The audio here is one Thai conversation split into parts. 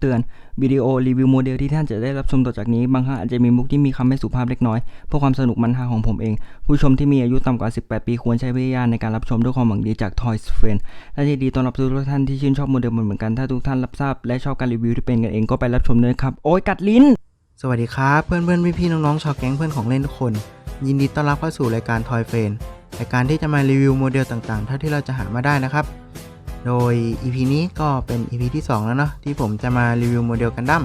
เตือน วิดีโอรีวิวโมเดลที่ท่านจะได้รับชมต่อจากนี้ บางครั้งอาจจะมีมุกที่มีคำไม่สุภาพเล็กน้อย เพื่อความสนุกมันฮาของผมเอง ผู้ชมที่มีอายุต่ำกว่า 18 ปีควรใช้วิจารณญาณในการรับชมด้วยความหวังดีจาก Toys Friend และที่ดีต้อนรับทุกท่านที่ชื่นชอบโมเดลเหมือนกันถ้าทุกท่านรับทราบและชอบการรีวิวที่เป็นกันเองก็ไปรับชมเลยครับโอ้ยกัดลิ้น สวัสดีครับเพื่อนเพื่อนพี่พี่ๆน้องๆชาวแก๊งเพื่อนของเล่นทุกคน ยินดีต้อนรับเข้าสู่รายการ Toy f r i e n d รายการที่จะมารีวิวโมเดลต่างๆ เท่าที่เราจะหามาได้นะครับ โดย EP นี้ก็เป็น EP ที่ 2 แล้วเนาะที่ผมจะมารีวิวโมเดลกันดั้ม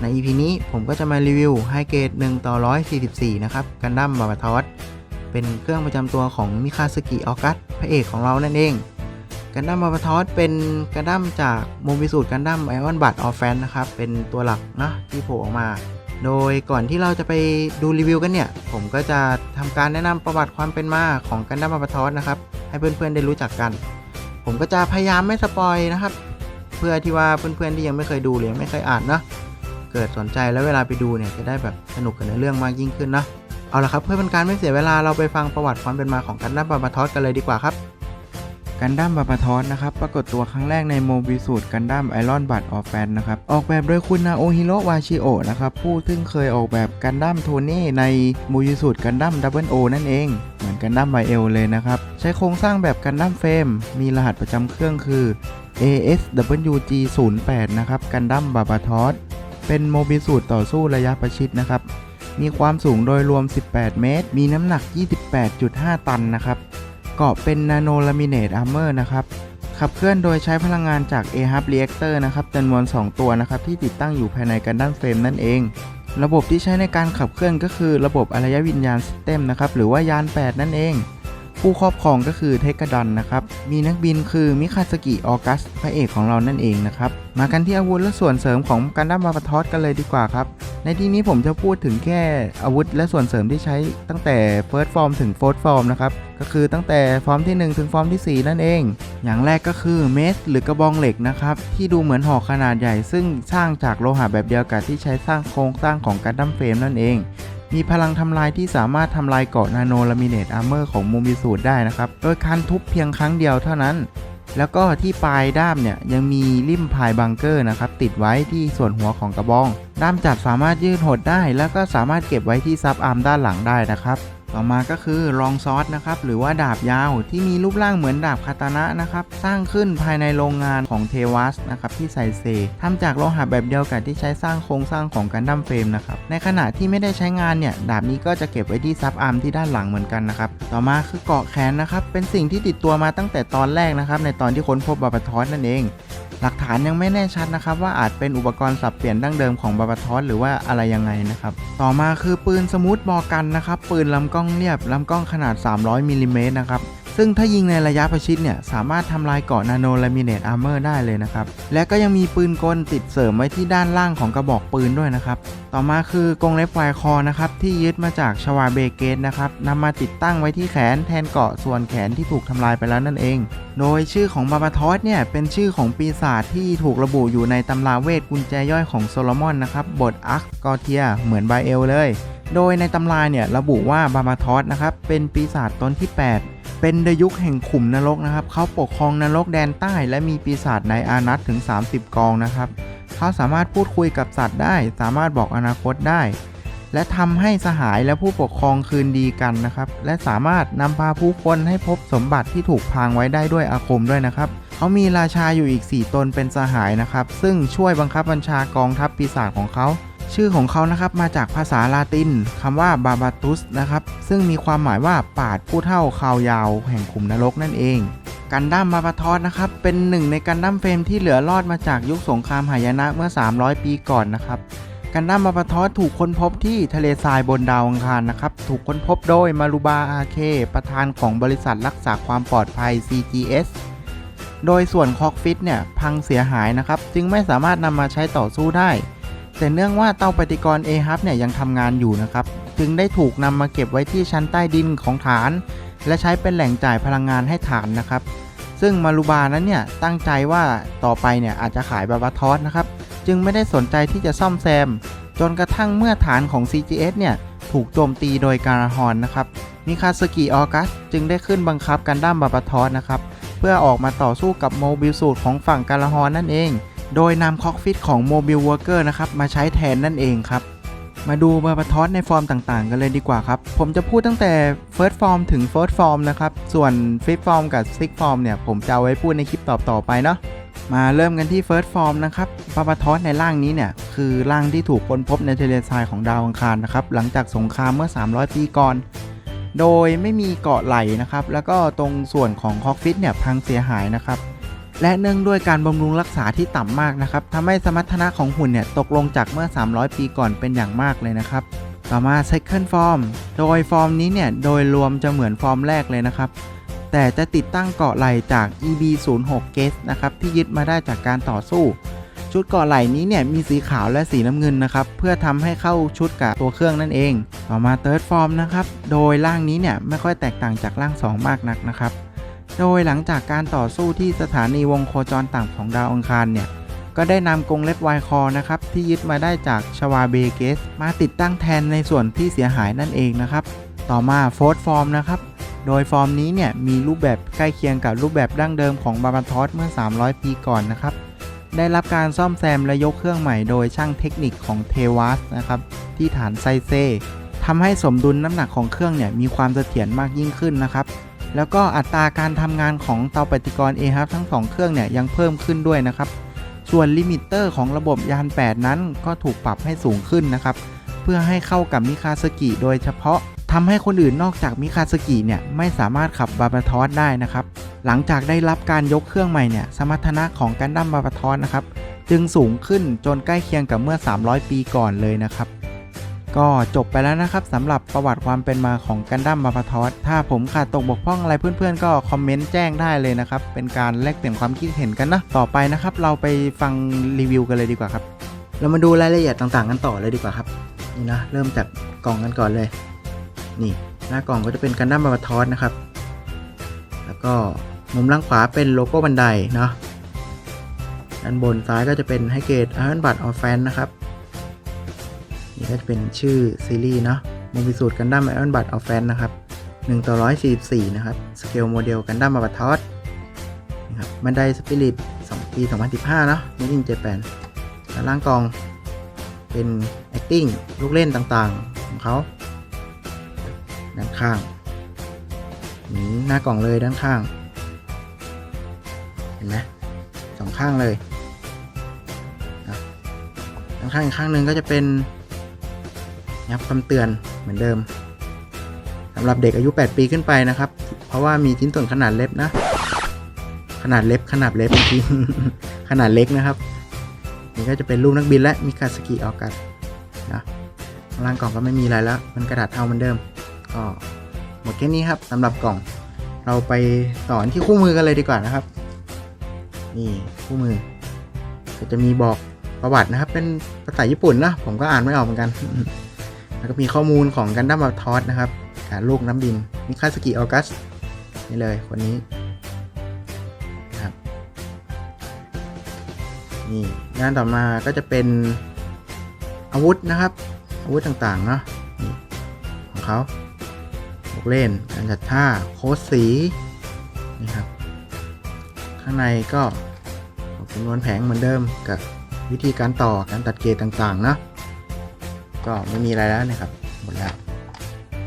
ใน EP นี้ผมก็จะมารีวิวไฮเกรด1ต่อ 144 นะครับกันดั้มบาบาทอสเป็นเครื่องประจำตัวของมิคาสกิออกัสพระเอกของเรานั่นเองกันดั้มบาบาทอสเป็นกันดั้มจากโมบิสูตรกันดั้มไอออนบัตออฟแฟนนะครับ เป็นตัวหลักนะที่โผล่ออกมา โดยก่อนที่เราจะไปดูรีวิวกันเนี่ย ผมก็จะทำการแนะนำประวัติความเป็นมาของกันดั้มบาบาทอสนะครับ ให้เพื่อนๆได้รู้จักกัน ผมก็จะพยายามไม่สปอยนะครับ เพื่อที่ว่าเพื่อนๆที่ยังไม่เคยดูหรือยังไม่เคยอ่านเนาะเกิดสนใจแล้วเวลาไปดูเนี่ยจะได้แบบสนุกกับในอเรื่องมากยิ่งขึ้นเนะเอาละครับเพื่อเป็นการไม่เสียเวลาเราไปฟังประวัติความเป็นมาของกันนับบาบาทอสกันเลยดีกว่าครับ กันดั้มบาบาทอสนะครับปรากฏตัวครั้งแรกในโมบิสูตรกันดั้มไอรอนบัตออฟแฟนนะครับออกแบบโดยคุณนาโอฮิโรวาชิโอะนะครับผู้ซึ่งเคยออกแบบกันดั้มโทนี่ในโมบิสูตรกันดั้มดับเบิลโอนั่นเอง เหมือนกันดั้มไบเอลเลยนะครับ ใช้โครงสร้างแบบกันดั้มเฟรมมีรหัสประจำเครื่องคือ ASWG 0 8 นะครับกันดั้มบาบาทอสเป็นโมบิสูตรต่อสู้ระยะประชิดนะครับมีความสูงโดยรวม 18 เมตร มีน้ำหนัก 28.5 ตันนะครับ เกาะเป็นนาโนลามิเนตอาร์เมอร์นะครับขับเคลื่อนโดยใช้พลังงานจาก a h u b Reactor นะครับจำนวน 2 ตัวนะครับที่ติดตั้งอยู่ภายในกันดั้นเฟรมนั่นเอง ระบบที่ใช้ในการขับเคลื่อนก็คือระบบอารยวิญญาณสเต็มนะครับหรือว่ายาน 8 นั่นเอง ผู้ครอบครองก็คือเทกดันนะครับ มีนักบินคือมิคาสกิออกัส พระเอกของเรานั่นเองนะครับ มากันที่อาวุธและส่วนเสริมของกันดั้มบาบาทอสกันเลยดีกว่าครับ ในที่นี้ผมจะพูดถึงแค่อาวุธและส่วนเสริมที่ใช้ตั้งแต่ First Form ถึง Fourth Form นะครับ ก็คือตั้งแต่ฟอร์มที่ 1 ถึงฟอร์มที่ 4 นั่นเอง อย่างแรกก็คือเมสหรือกระบองเหล็กนะครับ ที่ดูเหมือนหอกขนาดใหญ่ ซึ่งสร้างจากโลหะแบบเดียวกับที่ใช้สร้างโครงสร้างของกันดั้มเฟรมนั่นเอง มีพลังทำลายที่สามารถทำลายเกาะนาโนลามิเนตอาร์เมอร์ของมูมิสูดได้นะครับ โดยการทุบเพียงครั้งเดียวเท่านั้น แล้วก็ที่ปลายด้ามเนี่ยยังมีริมพายบังเกอร์นะครับติดไว้ที่ส่วนหัวของกระบอง ด้ามจับสามารถยืดหดได้ แล้วก็สามารถเก็บไว้ที่ซับอาร์มด้านหลังได้นะครับ ต่อมาก็คือรองซอสนะครับหรือว่าดาบยาวที่มีรูปร่างเหมือนดาบคาตานะนะครับสร้างขึ้นภายในโรงงานของเทวัสนะครับที่ไซเซทำจากโลหะแบบเดียวกับที่ใช้สร้างโครงสร้างของกันดั้มเฟรมนะครับในขณะที่ไม่ได้ใช้งานเนี่ยดาบนี้ก็จะเก็บไว้ที่ซับอาร์มที่ด้านหลังเหมือนกันนะครับต่อมาคือเกาะแขนนะครับเป็นสิ่งที่ติดตัวมาตั้งแต่ตอนแรกนะครับในตอนที่ค้นพบบาบาทอสนั่นเอง หลักฐานยังไม่แน่ชัดนะครับ ว่าอาจเป็นอุปกรณ์สับเปลี่ยนดั้งเดิมของบาบาทอสหรือว่าอะไรยังไงนะครับ ต่อมาคือปืนสมูทบอกันนะครับ ปืนลำกล้องเรียบลำกล้องขนาด 300มิลลิเมตรนะครับ ซึ่งถ้ายิงในระยะประชิดเนี่ย สามารถทำลายเกาะนาโนลามิเนตอาร์เมอร์ได้เลยนะครับ และก็ยังมีปืนกลติดเสริมไว้ที่ด้านล่างของกระบอกปืนด้วยนะครับ ต่อมาคือกรงเล็บไวคอนะครับ ที่ยึดมาจากชวาเบเกตนะครับนำมาติดตั้งไว้ที่แขนแทนเกาะส่วนแขนที่ถูกทำลายไปแล้วนั่นเอง โดยชื่อของบาบาทอสเนี่ยเป็นชื่อของปีศาจที่ถูกระบุอยู่ในตำราเวทกุญแจย่อยของโซโลมอนนะครับบทอักกอเทียเหมือนไบเอลเลยโดยในตำราเนี่ยระบุว่าบาบาทอสนะครับเป็นปีศาจตนที่ 8 เป็นดยุคแห่งขุมนรกนะครับ เขาปกครองนรกแดนใต้ และมีปีศาจในอานัตถึง 30 กองนะครับ เขาสามารถพูดคุยกับสัตว์ได้ สามารถบอกอนาคตได้ และทำให้สหายและผู้ปกครองคืนดีกันนะครับ และสามารถนำพาผู้คนให้พบสมบัติที่ถูกพรางไว้ได้ด้วยอาคมด้วยนะครับ เขามีราชาอยู่อีก 4 ตนเป็นสหายนะครับ ซึ่งช่วยบังคับบัญชากองทัพปีศาจของเขา ชื่อของเขานะครับมาจากภาษาลาตินคำว่าบาบาตุสนะครับซึ่งมีความหมายว่าปาดผู้เท่าคาวยาวแห่งขุมนรกนั่นเองกันดั้มบาบาทอสนะครับเป็นหนึ่งในกันดั้มเฟรมที่เหลือรอดมาจากยุคสงครามหายนะเมื่อ 300 ปีก่อนนะครับกันดั้มบาบาทอสถูกค้นพบที่ทะเลทรายบนดาวอังคารนะครับถูกค้นพบโดยมารุบาอาเคประธานของบริษัทรักษาความปลอดภัย CGS โดยส่วนคอกฟิตเนี่ยพังเสียหายนะครับจึงไม่สามารถนำมาใช้ต่อสู้ได้ แต่เนื่องว่าเตาปฏิกรณ์ a h u b เนี่ยยังทำงานอยู่นะครับ จึงได้ถูกนำมาเก็บไว้ที่ชั้นใต้ดินของฐาน และใช้เป็นแหล่งจ่ายพลังงานให้ฐานนะครับ ซึ่งมารุบานั้นเนี่ยตั้งใจว่าต่อไปเนี่ยอาจจะขายบาบาทอสนะครับ จึงไม่ได้สนใจที่จะซ่อมแซม จนกระทั่งเมื่อฐานของ CGS เนี่ยถูกโจมตีโดยการาฮอนนะครับมิคาสกิออกัสจึงได้ขึ้นบังคับกันดั้มบาบาทอสนะครับ เพื่อออกมาต่อสู้กับโมบิลสูตรของฝั่งการาฮอนนั่นเอง โดยนำคอกฟิตของ Mobile Worker นะครับมาใช้แทนนั่นเองครับ มาดูบาบาทอสในฟอร์มต่างๆ กันเลยดีกว่าครับ ผมจะพูดตั้งแต่ First Form ถึง First Form นะครับ ส่วน Fifth Form กับ Sixth Form เนี่ย ผมจะเอาไว้พูดในคลิปต่อๆไปเนาะมาเริ่มกันที่ First Form นะครับบาบาทอสในร่างนี้เนี่ย คือร่างที่ถูกค้นพบในทะเลทรายของดาวอังคารนะครับ หลังจากสงครามเมื่อ 300 ปีก่อน โดยไม่มีเกาะไหลนะครับ แล้วก็ตรงส่วนของคอกฟิตเนี่ยพังเสียหายนะครับ และเนื่องด้วยการบำรุงรักษาที่ต่ำมากนะครับทำให้สมรรถนะของหุ่นเนี่ยตกลงจากเมื่อ 300 ปีก่อนเป็นอย่างมากเลยนะครับ ต่อมา Second Form โดยฟอร์มนี้เนี่ยโดยรวมจะเหมือนฟอร์มแรกเลยนะครับ แต่จะติดตั้งเกาะไหล่จาก EB06 g a z e นะครับที่ยึดมาได้จากการต่อสู้ ชุดเกาะไหล่นี้เนี่ยมีสีขาวและสีน้ำเงินนะครับเพื่อทำให้เข้าชุดกับตัวเครื่องนั่นเอง ต่อมา Third Form นะครับโดยร่างนี้เนี่ยไม่ค่อยแตกต่างจากร่าง 2 มากนักนะครับ โดยหลังจากการต่อสู้ที่สถานีวงโคจรต่ำของดาวอังคารเนี่ย ก็ได้นำกรงเล็บไวคอนะครับ ที่ยึดมาได้จากชวาเบเกส มาติดตั้งแทนในส่วนที่เสียหายนั่นเองนะครับ ต่อมาโฟร์ฟอร์มนะครับ โดยฟอร์มนี้เนี่ยมีรูปแบบใกล้เคียงกับรูปแบบดั้งเดิมของบาบาทอสเมื่อ 300 ปีก่อนนะครับ ได้รับการซ่อมแซมและยกเครื่องใหม่โดยช่างเทคนิคของเทวัสนะครับที่ฐานไซเซทำให้สมดุลน้ำหนักของเครื่องเนี่ยมีความเสถียรมากยิ่งขึ้นนะครับ แล้วก็อัตราการทำงานของเตาปฏิกรณ์ a h ทั้ง 2 เครื่องเนี่ยยังเพิ่มขึ้นด้วยนะครับ ส่วนลิมิเตอร์ของระบบยาน 8 นั้นก็ถูกปรับให้สูงขึ้นนะครับ เพื่อให้เข้ากับมิคาสกิโดยเฉพาะทำให้คนอื่นนอกจากมิคาสกิเนี่ยไม่สามารถขับบาบาทอสได้นะครับ หลังจากได้รับการยกเครื่องใหม่เนี่ยสมรรถนะของกันดั้มบาบาทอสนะครับ จึงสูงขึ้นจนใกล้เคียงกับเมื่อ 300 ปีก่อนเลยนะครับ ก็จบไปแล้วนะครับสำหรับประวัติความเป็นมาของกันดั้มบาบาทอสถ้าผมขาดตกบกพร่องอะไรเพื่อนๆ ก็คอมเมนต์แจ้งได้เลยนะครับ เป็นการแลกเปลี่ยนความคิดเห็นกันนะ ต่อไปนะครับ เราไปฟังรีวิวกันเลยดีกว่าครับ เรามาดูรายละเอียดต่างๆ กันต่อเลยดีกว่าครับ นี่นะ เริ่มจากกล่องกันก่อนเลย นี่หน้ากล่องก็จะเป็นกันดั้มบาบาทอสนะครับ แล้วก็มุมล่างขวาเป็นโลโก้บันไดเนาะด้านบนซ้ายก็จะเป็นให้เกตอาร์บัตออฟแฟนนะครับ นี่ก็จะเป็นชื่อซีรีส์เนาะโมบิสูตรกันดั้มไอออนบัตออฟแฟนนะครับ1ต่อ144 นะครับ สเกลโมเดลกันดั้มมาบัตทอสนะครับบันไดสปิริต2ปี 2015 เนาะมิดินเจแปนด้านล่างกองเป็น acting ลูกเล่นต่างๆ ของเขาด้านข้างนี่หน้ากล่องเลยด้านข้าง เห็นไหมสองข้างเลยด้านข้างอีกข้างหนึ่งก็จะเป็น ยับคำเตือนเหมือนเดิมสำหรับเด็กอายุ 8 ปีขึ้นไปนะครับ เพราะว่ามีชิ้นส่วนขนาดเล็บนะ ขนาดเล็บขนาดเล็บจริงขนาดเล็กนะครับ นี่ก็จะเป็นรูปนักบินและมิคาสกิออกัสนะข้างล่างกล่องก็ไม่มีอะไรแล้ว มันกระดาษเทาเหมือนเดิมก็หมดแค่นี้ครับสำหรับกล่อง เราไปต่อที่คู่มือกันเลยดีกว่านะครับ นี่คู่มือจะมีบอกประวัตินะครับ เป็นภาษาญี่ปุ่นนะ ผมก็อ่านไม่ออกเหมือนกัน แล้วก็มีข้อมูลของกันดั้มบาทอสนะครับการลูกน้ำบินมิคาสกิออกัสนี่เลยคนนี้นะครับนี่ด้านต่อมาก็จะเป็นอาวุธนะครับ อาวุธต่างๆเนาะของเขาลูกเล่นการจัดท่าโค้ดสีนี่ครับข้างในก็จำนวนแผงเหมือนเดิมกับวิธีการต่อการตัดเกรดต่างๆเนาะ ก็ไม่มีอะไรแล้วนะครับ หมดแล้ว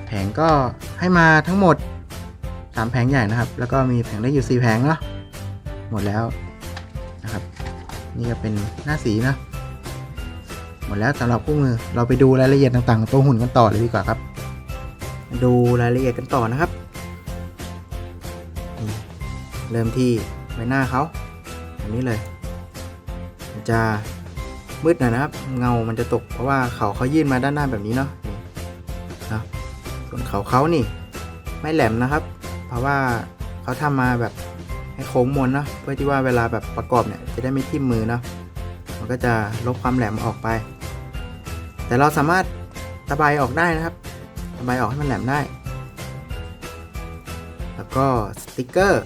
แผงก็ให้มาทั้งหมด 3 แผงใหญ่นะครับ แล้วก็มีแผงเล็กอยู่ 4 แผงเนาะหมดแล้วนะครับ นี่ก็เป็นหน้าสีนะหมดแล้วสำหรับคู่มือเราไปดูรายละเอียดต่างๆของตัวหุ่นกันต่อเลยดีกว่าครับ ดูรายละเอียดกันต่อนะครับเริ่มที่ใบหน้าเขาแบบนี้เลยมันจะ มืดหน่อยนะครับ เงามันจะตกเพราะว่าเขาเขายื่นมาด้านหน้าแบบนี้เนาะนะส่วนเขาเขานี่ ไม่แหลมนะครับ เพราะว่าเขาทำมาแบบให้โค้งมนเนาะเพื่อที่ว่าเวลาแบบประกอบเนี่ยจะได้ไม่ทิ่มมือเนาะมันก็จะลบความแหลมออกไป แต่เราสามารถตะไบออกได้นะครับตะไบออกให้มันแหลมได้ แล้วก็สติกเกอร์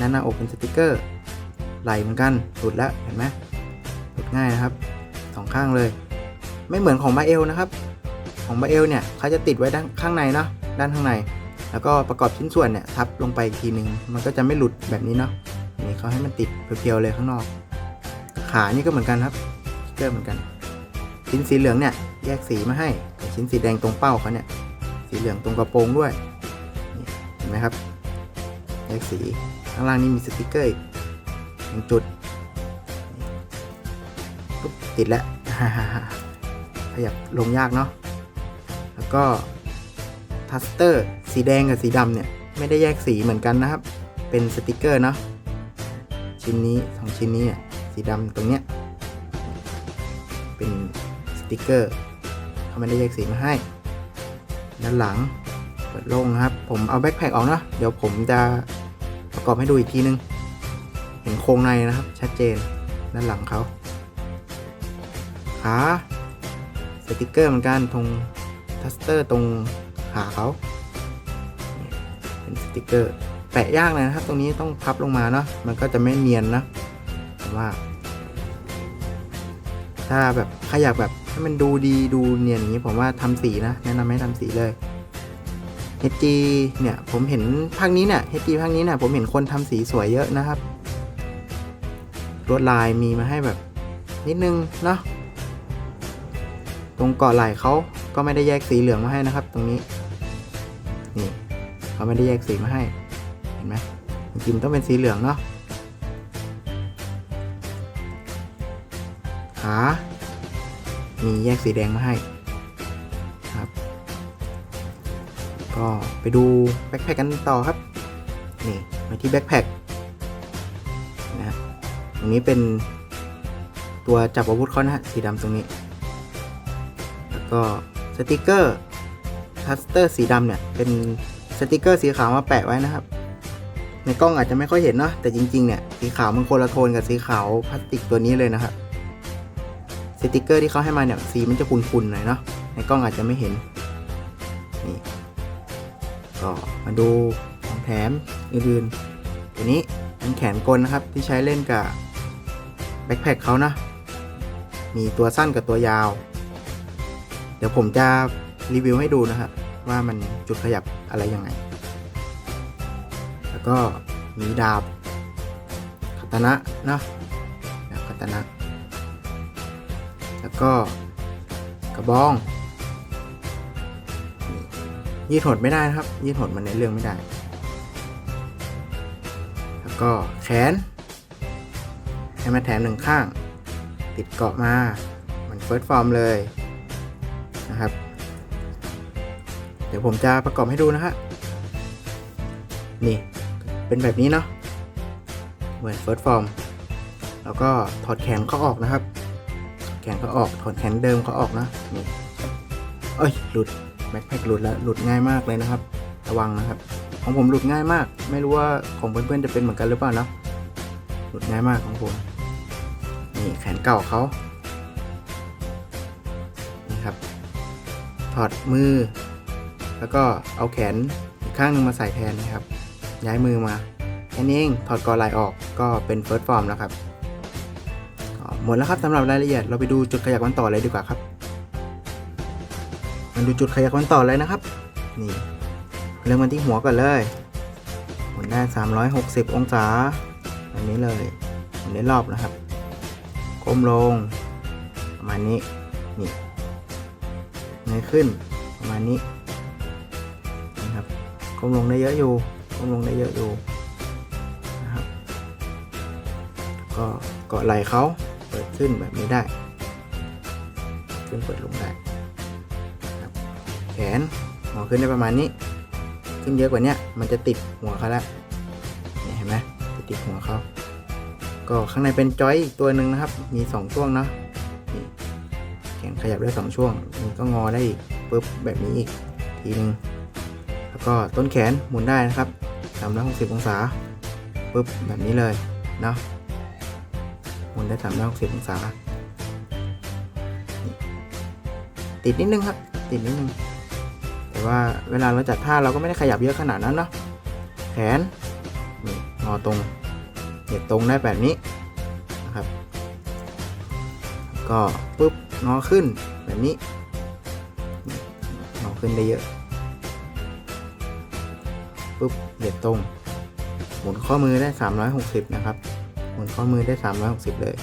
นั่นหน้าอกเป็นสติกเกอร์ไหลเหมือนกันหลุดแล้วเห็นไหม ง่ายนะครับสองข้างเลย ไม่เหมือนของมาเอลนะครับ ของมาเอลเนี่ยเขาจะติดไว้ด้านข้างในเนาะด้านข้างใน แล้วก็ประกอบชิ้นส่วนเนี่ยทับลงไปอีกทีหนึ่งมันก็จะไม่หลุดแบบนี้เนาะนนี้เขาให้มันติดเพียวๆเลยข้างนอก ขานี่ก็เหมือนกันครับสติกเกอร์เหมือนกัน ชิ้นสีเหลืองเนี่ยแยกสีมาให้ชิ้นสีแดงตรงเป้าเขาเนี่ยสีเหลืองตรงกระโปรงด้วยเห็นไหมครับแยกสีข้างล่างนี่มีสติกเกอร์อีกหนึ่งจุด ติดแล้วขยับลงยากเนาะแล้วก็ทัสเตอร์สีแดงกับสีดำเนี่ย ไม่ได้แยกสีเหมือนกันนะครับ เป็นสติกเกอร์เนาะชิ้นนี้สองชิ้นนี้สีดำตรงเนี้ยเป็นสติกเกอร์เขาไม่ได้แยกสีมาให้ ด้านหลังเปิดโล่งนะครับ ผมเอาแบ็คแพคออกเนาะเดี๋ยวผมจะประกอบให้ดูอีกทีนึง เห็นโครงในนะครับ ชัดเจนด้านหลังเขา ขาสติกเกอร์เหมือนกันตรงทัสเตอร์ตรงขาเขาเป็นสติกเกอร์แปะยากเลยนะครับ ตรงนี้ต้องพับลงมาเนาะมันก็จะไม่เนียนนะผมว่า ถ้าแบบใครอยากแบบให้มันดูดีดูเนียนอย่างนี้ผมว่าทำสีนะแนะนำให้ทำสีเลย HG เนี่ยผมเห็นภาคนี้เนี่ย HG ภาคนี้เนี่ยผมเห็นคนทำสีสวยเยอะนะครับลวดลายมีมาให้แบบนิดนึงเนาะ รงเกาะไหล่เขาก็ไม่ได้แยกสีเหลืองมาให้นะครับ ตรงนี้ นี่เขาไม่ได้แยกสีมาให้ เห็นไหมจริงๆต้องเป็นสีเหลืองเนาะ ขา มีแยกสีแดงมาให้ครับ ก็ไปดูแบ็คแพคกันต่อครับ นี่มาที่แบ็คแพคนะฮะตรงนี้เป็นตัวจับอาวุธเขานะฮะ สีดำตรงนี้ ก็สติกเกอร์ทัสเตอร์สีดำเนี่ย เป็นสติกเกอร์สีขาวมาแปะไว้นะครับ ในกล้องอาจจะไม่ค่อยเห็นเนาะแต่จริงๆเนี่ยสีขาวมันคนละโทนกับสีขาวพลาสติกตัวนี้เลยนะครับสติกเกอร์ที่เขาให้มาเนี่ยสีมันจะขุ่นๆหน่อยเนาะในกล้องอาจจะไม่เห็นนี่ก็มาดูของแถมอื่นๆตัวนี้เป็นแขนกลนะครับที่ใช้เล่นกับแบ็คแพคเขานะมีตัวสั้นกับตัวยาว ดี๋ยวผมจะรีวิวให้ดูนะครับว่ามันจุดขยับอะไรยังไง แล้วก็มีดาบคาตานะเนาะดาบคาตานะ แล้วก็กระบอง ยืดหดไม่ได้นะครับ ยืดหดมันในเรื่องไม่ได้ แล้วก็แขนให้มาแถมหนึ่งข้าง ติดเกาะมาเหมันเฟิร์สฟอร์มเลย ดี๋ยวผมจะประกอบให้ดูนะฮะ นี่ เป็นแบบนี้เนาะ เหมือนเฟิร์สฟอร์ม แล้วก็ถอดแขนเขาออกนะครับ แขนเขาออก ถอดแขนเดิมเขาออกนะ นี่ เอ้ย หลุดแบ็คแพ็คหลุดแล้ว หลุดง่ายมากเลยนะครับ ระวังนะครับ ของผมหลุดง่ายมาก ไม่รู้ว่าของเพื่อนๆจะเป็นเหมือนกันหรือเปล่าเนาะ หลุดง่ายมากของผม นี่แขนเก่าเขา นี่ครับ ถอดมือ แล้วก็เอาแขนอีกข้างหนึงมาใส่แทนนะครับ ย้ายมือมาแค่นี้เองถอดกอไลออกก็เป็นเฟิร์สฟอร์มแล้วครับหมดแล้วครับสำหรับรายละเอียดเราไปดูจุดขยักวันต่อเลยดีกว่าครับมาดูจุดขยักวันต่อเลยนะครับ นี่เริ่มกันที่หัวก่อนเลยหมุนได้ 360 องศาแบบนี้เลยหมุนได้รอบนะครับก้มลง ประมาณนี้นี่เงยขึ้นประมาณนี้ ก้มลงได้เยอะอยู่ก้มลงได้เยอะอยู่นะครับก็เกาะไหล่เขาเปิดขึ้นแบบนี้ได้ขึ้นเปิดลงได้ครับแขนงอขึ้นได้ประมาณนี้ ขึ้นเยอะกว่านี้มันจะติดหัวเขาแล้วเนี่ยเห็นไหมจะติดหัวเขาก็ข้างในเป็นจอยอีกตัวหนึ่งนะครับ มีสองช่วงเนาะแขนขยับได้สองช่วงนี่ก็งอได้อีกปุ๊บแบบนี้อีกทีนึง ก็ต้นแขนหมุนได้นะครับ360 องศาปุ๊บแบบนี้เลยเนาะหมุนได้สามร้อยหกสิบองศา ติดนิดนึงครับ ติดนิดนึง แต่ว่าเวลาเราจัดท่าเราก็ไม่ได้ขยับเยอะขนาดนั้นเนาะแขนงอตรงเหยียดตรงได้แบบนี้นะครับ ก็ปุ๊บงอขึ้นแบบนี้งอขึ้นได้เยอะ ปุ๊บเหยียดตรง หมุนข้อมือได้ 360 นะครับ หมุนข้อมือได้ 360 เลย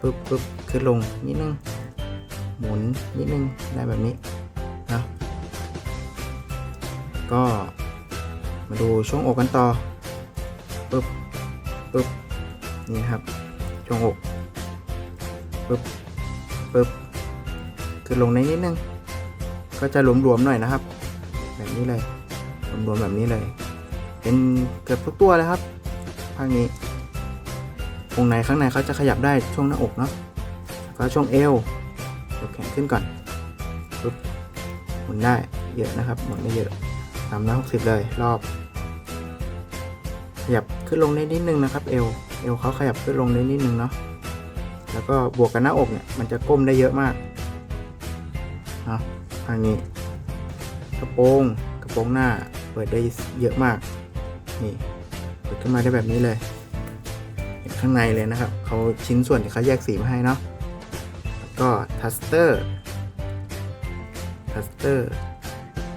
ปึ๊บปึ๊บขึ้นลงนิดนึง หมุนนิดนึงได้แบบนี้นะก็มาดูช่วงอกกันต่อปึ๊บปึ๊บนี่ครับช่วงอกปึ๊บปึ๊บขึ้นลงในนิดนึง ก็จะหลวมๆหน่อยนะครับ แบบนี้เลย หลวมๆแบบนี้เลย เป็นเกือบทุกตัวเลยครับภาคนี้วงในข้างในเขาจะขยับได้ช่วงหน้าอกเนาะแล้วก็ช่วงเอวยกแขนขึ้นก่อนปึ๊บหมุนได้เยอะนะครับหมุนได้เยอะสามร้อยหกสิบเลยรอบ ขยับขึ้นลงได้นิดนึงนะครับเอวเอวเขาขยับขึ้นลงได้นิดนึงเนาะแล้วก็บวกกับหน้าอกเนี่ยมันจะก้มได้เยอะมากเนาะทางนี้ กระโปรงกระโปรงหน้า เปิดได้เยอะมาก นี่เปิดขึ้นมาได้แบบนี้เลยเห็นข้างในเลยนะครับเขาชิ้นส่วนที่เขาแยกสีมาให้เนาะแล้วก็ทัสเตอร์ทัสเตอร์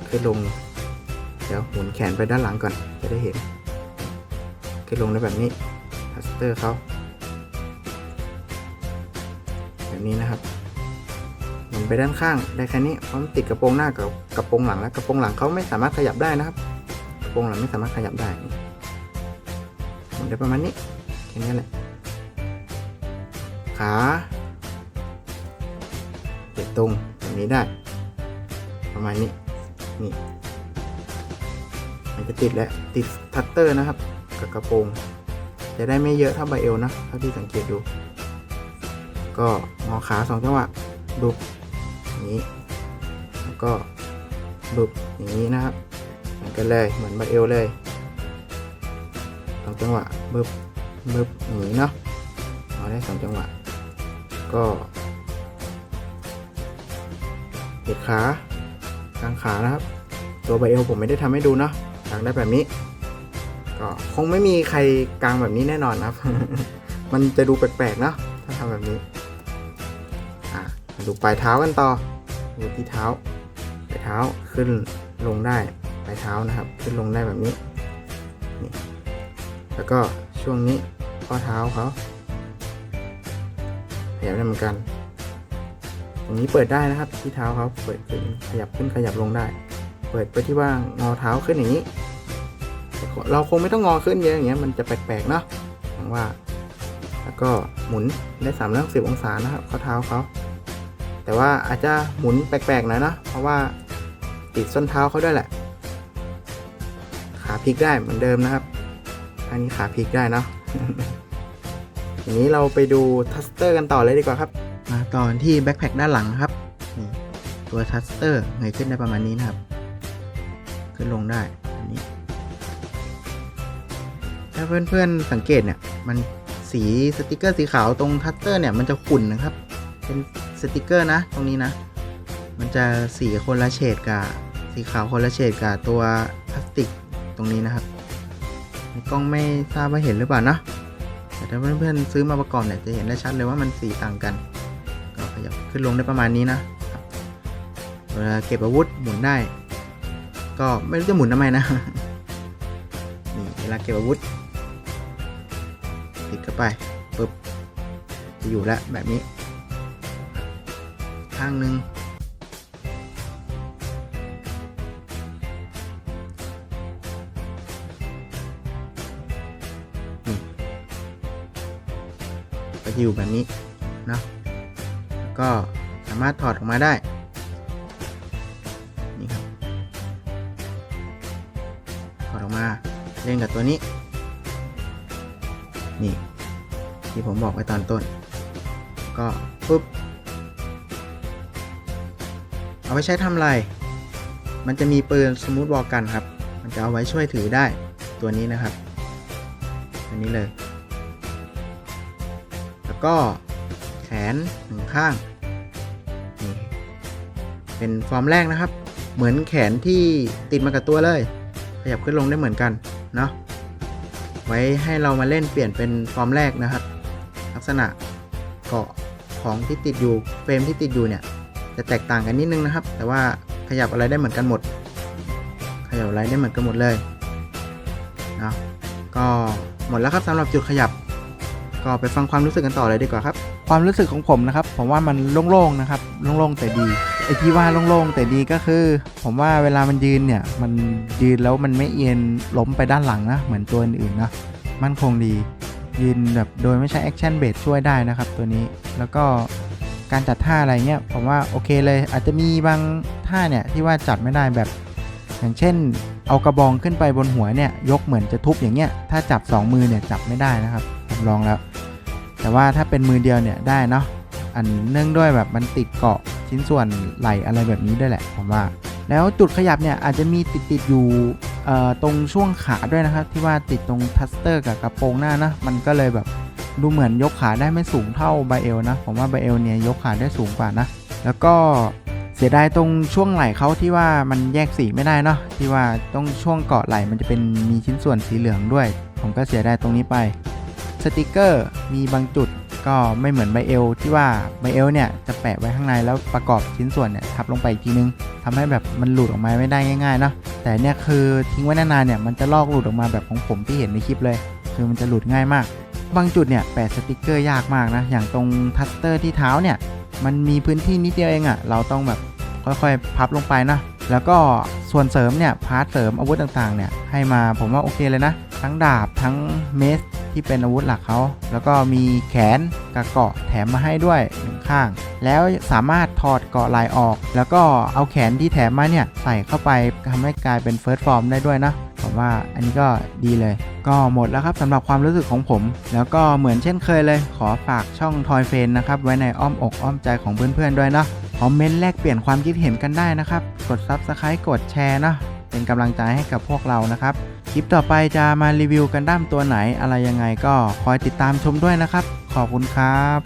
ขึ้นลง เดี๋ยวหมุนแขนไปด้านหลังก่อนจะได้เห็นขึ้นลงได้แบบนี้ทัสเตอร์เขาแบบนี้นะครับ มุนไปด้านข้างได้แค่นี้เพราะมันติดกระโปรงหน้ากับกระโปรงหลังแล้วกระโปรงหลังเขาไม่สามารถขยับได้นะครับ กระโปรงหลังไม่สามารถขยับได้หมุนได้ประมาณนี้แค่นี้แหละขาเด็ดตรงแบบนี้ได้ ประมาณนี้นี่มันจะติดแล้วติดทัตเตอร์นะครับ กับกระโปรง จะได้ไม่เยอะเท่าไบเอลนะเท่าที่สังเกตดู ก็งอขาสองจังหวะบุบอย่าง นี้ แล้วก็บุบอย่างนี้นะครับเหมือนกันเลยเหมือนบาเอลเลยสองจังหวะบึบบึบอย่างนี้เนาะเอาได้สองจังหวะ ก็เหยียดขากลางขานะครับ ตัวบาเอลผมไม่ได้ทำให้ดูเนาะกางได้แบบนี้ ก็คงไม่มีใครกลางแบบนี้แน่นอนนะครับ มันจะดูแปลกๆเนาะถ้าทำแบบนี้อะดูปลายเท้ากันต่อ ดูที่เท้าปลายเท้าขึ้นลงได้ปลายเท้านะครับ ขึ้นลงได้แบบนี้นี่แล้วก็ช่วงนี้ข้อเท้าเขาขยับได้เหมือนกันตรงนี้เปิดได้นะครับ ที่เท้าเขาเปิดขึ้นขยับขึ้นขยับลงได้ เปิดไปที่ว่างอเท้าขึ้นอย่างนี้ เราคงไม่ต้องงอขึ้นเยอะอย่างเงี้ยมันจะแปลกๆเนาะอย่างว่า แล้วก็หมุนได้3ามร้อยสิบองศานะครับข้อเท้าเขา แต่ว่าอาจจะหมุนแปลกๆหน่อยนะเพราะว่าติดส้นเท้าเขาด้วยแหละ ขาพลิกได้เหมือนเดิมนะครับ อันนี้ขาพลิกได้เนาะทีนี้เราไปดูทัสเตอร์กันต่อเลยดีกว่าครับ มาต่อนที่แบ็คแพคด้านหลังครับตัวทัสเตอร์เงยขึ้นได้ประมาณนี้นะครับ ขึ้นลงได้อันนี้ถ้าเพื่อนๆสังเกตเนี่ย มันสีสติกเกอร์สีขาวตรงทัสเตอร์เนี่ยมันจะขุ่นนะครับ เป็น สติกเกอร์นะ ตรงนี้นะ มันจะสีคนละเฉดกับสีขาวคนละเฉดกับตัวพลาสติกตรงนี้นะครับกล้องไม่ทราบว่าเห็นหรือเปล่านะแต่ถ้าเพื่อนๆซื้อมาประกอบเนี่ยจะเห็นได้ชัดเลยว่ามันสีต่างกัน ก็ขยับขึ้นลงได้ประมาณนี้นะเวลาเก็บอาวุธหมุนได้ ก็ไม่รู้จะหมุนทำไมนะนี่เวลาเก็บอาวุธติดเข้าไปปุ๊บจะอยู่แล้วแบบนี้ ข้างหนึ่งนี่ก็อยู่แบบนี้เนาะก็สามารถถอดออกมาได้นี่ครับถอดออกมาเล่นกับตัวนี้ นี่ที่ผมบอกไว้ตอนต้น ก็ปุ๊บ เอาไว้ใช้ทำอะไร มันจะมีปืนสมูทวอลกันครับ มันจะเอาไว้ช่วยถือได้ตัวนี้นะครับ ตัวนี้เลย แล้วก็แขนหนึ่งข้าง เป็นฟอร์มแรกนะครับ เหมือนแขนที่ติดมากับตัวเลย ขยับขึ้นลงได้เหมือนกันเนาะ ไว้ให้เรามาเล่นเปลี่ยนเป็นฟอร์มแรกนะครับ ลักษณะเกาะของที่ติดอยู่เฟรมที่ติดอยู่เนี่ย จะแตกต่างกันนิดนึงนะครับ แต่ว่าขยับอะไรได้เหมือนกันหมด ขยับอะไรได้เหมือนกันหมดเลยเนาะก็หมดแล้วครับสำหรับจุดขยับ ก็ไปฟังความรู้สึกกันต่อเลยดีกว่าครับ ความรู้สึกของผมนะครับ ผมว่ามันโล่งๆนะครับโล่งๆแต่ดีไอที่ว่าโล่งๆแต่ดีก็คือ ผมว่าเวลามันยืนเนี่ย มันยืนแล้วมันไม่เอียงล้มไปด้านหลังนะเหมือนตัวอื่นๆนะมั่นคงดียืนแบบโดยไม่ใช้แอคชั่นเบสช่วยได้นะครับตัวนี้แล้วก็ การจัดท่าอะไรเงี้ยผมว่าโอเคเลย อาจจะมีบางท่าเนี่ยที่ว่าจัดไม่ได้แบบ อย่างเช่น เอากระบองขึ้นไปบนหัวเนี่ยยกเหมือนจะทุบอย่างเงี้ยถ้าจับ 2 มือเนี่ยจับไม่ได้นะครับผมลองแล้ว แต่ว่าถ้าเป็นมือเดียวเนี่ยได้เนาะอันเนื่องด้วยแบบมันติดเกาะชิ้นส่วนไหลอะไรแบบนี้ด้วยแหละผมว่า แล้วจุดขยับเนี่ยอาจจะมีติดติดอยู่ตรงช่วงขาด้วยนะครับที่ว่าติดตรงทัสเตอร์กับกระโปรงหน้านะมันก็เลยแบบ ดูเหมือนยกขาได้ไม่สูงเท่าไบเอลนะ ผมว่าไบเอลเนี่ยยกขาได้สูงกว่านะ แล้วก็เสียดายตรงช่วงไหล่เขาที่ว่ามันแยกสีไม่ได้เนาะที่ว่าต้องช่วงเกาะไหล่มันจะเป็นมีชิ้นส่วนสีเหลืองด้วย ผมก็เสียดายตรงนี้ไปสติกเกอร์มีบางจุดก็ไม่เหมือนไบเอลที่ว่าไบเอลเนี่ยจะแปะไว้ข้างในแล้วประกอบชิ้นส่วนเนี่ยทับลงไปอีกทีนึงทำให้แบบมันหลุดออกมาไม่ได้ง่ายๆเนาะแต่เนี่ยคือทิ้งไว้นานๆเนี่ยมันจะลอกหลุดออกมาแบบของผมที่เห็นในคลิปเลย คือมันจะหลุดง่ายมาก บางจุดเนี่ยแปะสติกเกอร์ยากมากนะ อย่างตรงทัสเตอร์ที่เท้าเนี่ย มันมีพื้นที่นิดเดียวเองอะ่ะ เราต้องแบบค่อยๆ พับลงไปนะ แล้วก็ส่วนเสริมเนี่ย พาร์ทเสริมอาวุธต่างๆ เนี่ย ให้มาผมว่าโอเคเลยนะ ทั้งดาบทั้งเมสที่เป็นอาวุธหลักเขา แล้วก็มีแขนกับเกาะแถมมาให้ด้วยหนึ่งข้าง แล้วสามารถถอดเกาะลายออก แล้วก็เอาแขนที่แถมมาเนี่ยใส่เข้าไปทำให้กลายเป็นเฟิร์สฟอร์มได้ด้วยนะ ผมว่าอันนี้ก็ดีเลย ก็หมดแล้วครับสำหรับความรู้สึกของผม แล้วก็เหมือนเช่นเคยเลย ขอฝากช่องทอยเฟนนะครับ ไว้ในอ้อมอกอ้อมใจของเพื่อนๆด้วยเนาะคอมเมนต์แลกเปลี่ยนความคิดเห็นกันได้นะครับ กด Subscribe กดแชร์เนาะเป็นกำลังใจให้กับพวกเรานะครับ คลิปต่อไปจะมารีวิวกันด้ามตัวไหนอะไรยังไงก็คอยติดตามชมด้วยนะครับ ขอบคุณครับ